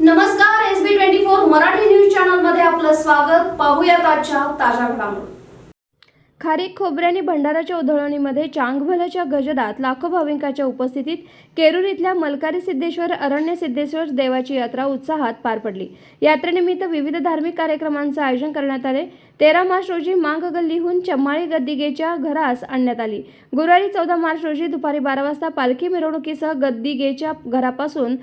नमस्कार S B twenty four Marathi news चॅनलमध्ये आपलं स्वागत. पाहूया आजच्या ताज्या घडामोडी. खारीक खोबऱ्याने भंडाराच्या उधळणीमध्ये चांगभलाच्या गजरात लाखो भाविकांच्या उपस्थितीत केरूर इथल्या मलकारी सिद्धेश्वर अरण्य सिद्धेश्वर देवाची यात्रा उत्साहात पार पडली. यात्रेनिमित्त विविध धार्मिक कार्यक्रमांचं आयोजन करण्यात आले. तेरा मार्च रोजी मांग गल्लीहून चम्माळी गद्दीगेच्या घरास आणण्यात आली. गुरुवारी चौदा मार्च रोजी दुपारी बारा वाजता पालखी मिरवणुकीसह गद्दीगेच्या घरापासून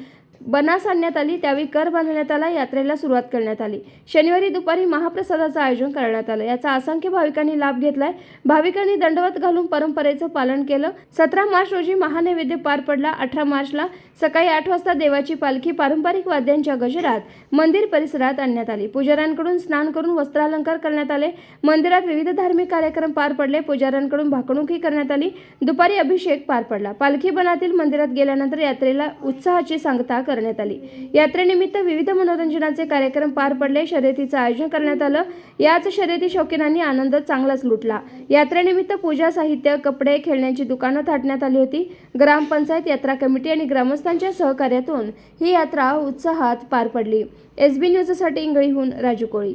बनास आणण्यात आली त्यावेळी कर बांधण्यात आला यात्रेला सुरुवात करण्यात आली. शनिवारी दुपारी महाप्रसादाचं आयोजन करण्यात आलं. याचा असंख्य भाविकांनी लाभ घेतलाय. भाविकांनी दंडवत घालून परंपरेचं पालन केलं. सतरा मार्च रोजी महानैवेद्य पार पडला. अठरा मार्चला सकाळी आठ वाजता देवाची पालखी पारंपरिक वाद्यांच्या गजरात मंदिर परिसरात आणण्यात आली. पुजाऱ्यांकडून स्नान करून वस्त्रालंकार करण्यात आले. मंदिरात विविध धार्मिक कार्यक्रम पार पडले. पुजाऱ्यांकडून भाकणुकी करण्यात आली. दुपारी अभिषेक पार पडला. पालखी बनातील मंदिरात गेल्यानंतर यात्रेला उत्साहाची सांगता करण्यात आली यात्रेनिमित्त विविध मनोरंजनाचे कार्यक्रम पार पडले शर्यतीचं आयोजन करण्यात आलं याच शर्यती शौकीनांनी आनंद चांगलाच लुटला यात्रेनिमित्त पूजा साहित्य कपडे खेळण्याची दुकानं थाटण्यात आली होती ग्रामपंचायत यात्रा कमिटी आणि ग्रामस्थांच्या सहकार्यातून ही यात्रा उत्साहात पार पडली एस बी न्यूजसाठी इंगळीहून राजू कोळी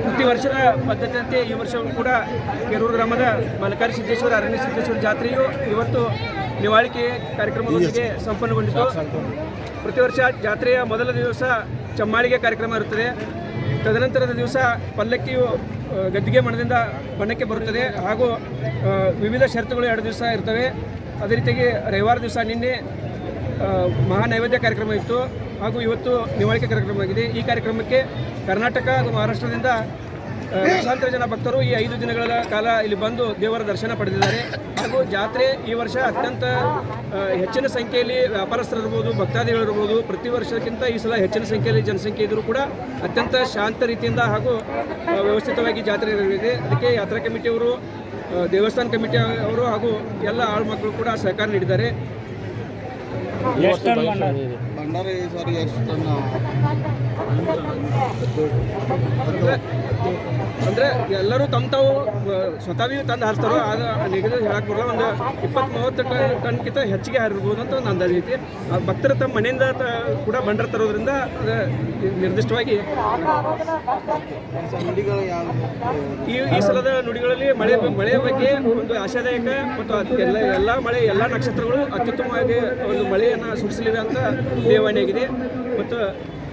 ಪ್ರತಿ ವರ್ಷದ ಪದ್ಧತಿಯಂತೆ ಈ ವರ್ಷವೂ ಕೂಡ ಕೆರೂರು ಗ್ರಾಮದ ಮಲಕಾರಿ ಸಿದ್ದೇಶ್ವರ ಅರಣ್ಯ ಸಿದ್ದೇಶ್ವರ ಜಾತ್ರೆಯು ಇವತ್ತು ನಿವಾಳಿಕೆ ಕಾರ್ಯಕ್ರಮದೊಂದಿಗೆ ಸಂಪನ್ನಗೊಂಡಿತು. ಪ್ರತಿ ವರ್ಷ ಜಾತ್ರೆಯ ಮೊದಲ ದಿವಸ ಚಮ್ಮಾಳಿಗೆ ಕಾರ್ಯಕ್ರಮ ಇರುತ್ತದೆ. ತದನಂತರದ ದಿವಸ ಪಲ್ಲಕ್ಕಿಯು ಗದ್ದಿಗೆ ಮಣದಿಂದ ಬಣ್ಣಕ್ಕೆ ಬರುತ್ತದೆ. ಹಾಗೂ ವಿವಿಧ ಷರತ್ತುಗಳು ಎರಡು ದಿವಸ ಇರ್ತವೆ. ಅದೇ ರೀತಿಯಾಗಿ ರವಿವಾರ ದಿವಸ ನಿನ್ನೆ ಮಹಾನೈವೇದ್ಯ ಮಹಾ ನೈವೇದ್ಯ ಕಾರ್ಯಕ್ರಮ ಇತ್ತು. ಹಾಗೂ ಇವತ್ತು ನಿವಾಳಿಕೆ ಕಾರ್ಯಕ್ರಮವಾಗಿದೆ ಈ ಕಾರ್ಯಕ್ರಮಕ್ಕೆ ಕರ್ನಾಟಕ ಹಾಗೂ ಮಹಾರಾಷ್ಟ್ರದಿಂದ ಲಕ್ಷಾಂತರ ಜನ ಭಕ್ತರು ಈ ಐದು ದಿನಗಳ ಕಾಲ ಇಲ್ಲಿ ಬಂದು ದೇವರ ದರ್ಶನ ಪಡೆದಿದ್ದಾರೆ. ಹಾಗೂ ಜಾತ್ರೆ ಈ ವರ್ಷ ಅತ್ಯಂತ ಹೆಚ್ಚಿನ ಸಂಖ್ಯೆಯಲ್ಲಿ ವ್ಯಾಪಾರಸ್ಥರಿರ್ಬೋದು ಭಕ್ತಾದಿಗಳಿರ್ಬೋದು. ಪ್ರತಿ ವರ್ಷಕ್ಕಿಂತ ಈ ಸಲ ಹೆಚ್ಚಿನ ಸಂಖ್ಯೆಯಲ್ಲಿ ಜನಸಂಖ್ಯೆ ಇದ್ದರೂ ಕೂಡ ಅತ್ಯಂತ ಶಾಂತ ರೀತಿಯಿಂದ ಹಾಗೂ ವ್ಯವಸ್ಥಿತವಾಗಿ ಜಾತ್ರೆ ನಡೆದಿದೆ. ಅದಕ್ಕೆ ಯಾತ್ರಾ ಕಮಿಟಿಯವರು ದೇವಸ್ಥಾನ ಕಮಿಟಿ ಅವರು ಹಾಗೂ ಎಲ್ಲ ಆಳು ಮಕ್ಕಳು ಕೂಡ ಸಹಕಾರ ನೀಡಿದ್ದಾರೆ. ಭಂಡಾರಿ ಈ ಸಾರಿ ಎಷ್ಟು ಅಂದ್ರೆ ಎಲ್ಲರೂ ತಮ್ಮ ತಾವು ಸ್ವತಃ ತಂದು ಹಾರಿಸ್ತಾರೋ ಅದು ನಿಗದಿ ಹೇಳಕ್ ಬರಲ್ಲ. ಒಂದು ಇಪ್ಪತ್ತು ಮೂವತ್ತು ಟನ್ ಟನ್ಕಿಂತ ಹೆಚ್ಚಿಗೆ ಹಾರಿರ್ಬೋದು ಅಂತ ಒಂದು ಅಂದಾಜು ಐತಿ. ಭಕ್ತರು ತಮ್ಮ ಮನೆಯಿಂದ ಕೂಡ ಬಂಡರ್ ತರೋದ್ರಿಂದ ನಿರ್ದಿಷ್ಟವಾಗಿ ಈ ಈ ಸಲದ ನುಡಿಗಳಲ್ಲಿ ಮಳೆ, ಮಳೆಯ ಬಗ್ಗೆ ಒಂದು ಆಶಾದಾಯಕ ಮತ್ತು ಎಲ್ಲ ಎಲ್ಲ ಮಳೆ, ಎಲ್ಲ ನಕ್ಷತ್ರಗಳು ಅತ್ಯುತ್ತಮವಾಗಿ ಒಂದು ಮಳೆಯನ್ನು ಸುರಿಸಲಿವೆ ಅಂತ ದೇವಾಣಿಯಾಗಿದೆ ಮತ್ತು